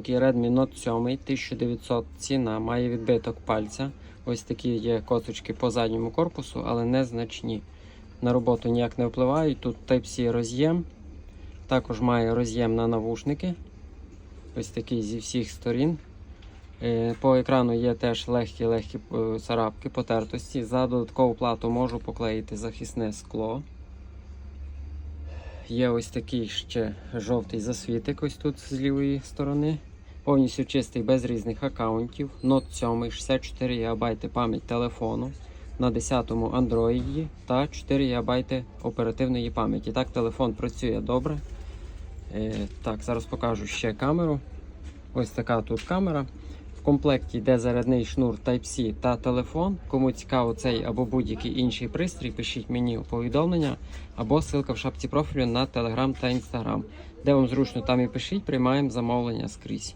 новенький Redmi Note 7 1900 ціна, має відбиток пальця. Ось такі є косочки по задньому корпусу, але незначні. На роботу ніяк не впливають. Тут Type-C роз'єм. Також має роз'єм на навушники. Ось такий зі всіх сторін. Е, По екрану є теж легкі-легкі е, царапки, потертості. За додаткову плату можу поклеїти захисне скло. Є ось такий ще жовтий засвітик ось тут з лівої сторони. Повністю чистий без різних аккаунтів. Note 7, 64 ГБ пам'ять телефону на 10-му Android та 4 ГБ оперативної пам'яті. Так, телефон працює добре. Е, так, зараз покажу ще камеру. Ось така тут камера. В комплекті йде зарядний шнур Type-C та телефон. Кому цікаво цей або будь-який інший пристрій, пишіть мені у повідомлення або ссылка в шапці профілю на Telegram та Instagram. Де вам зручно, там і пишіть, приймаємо замовлення скрізь.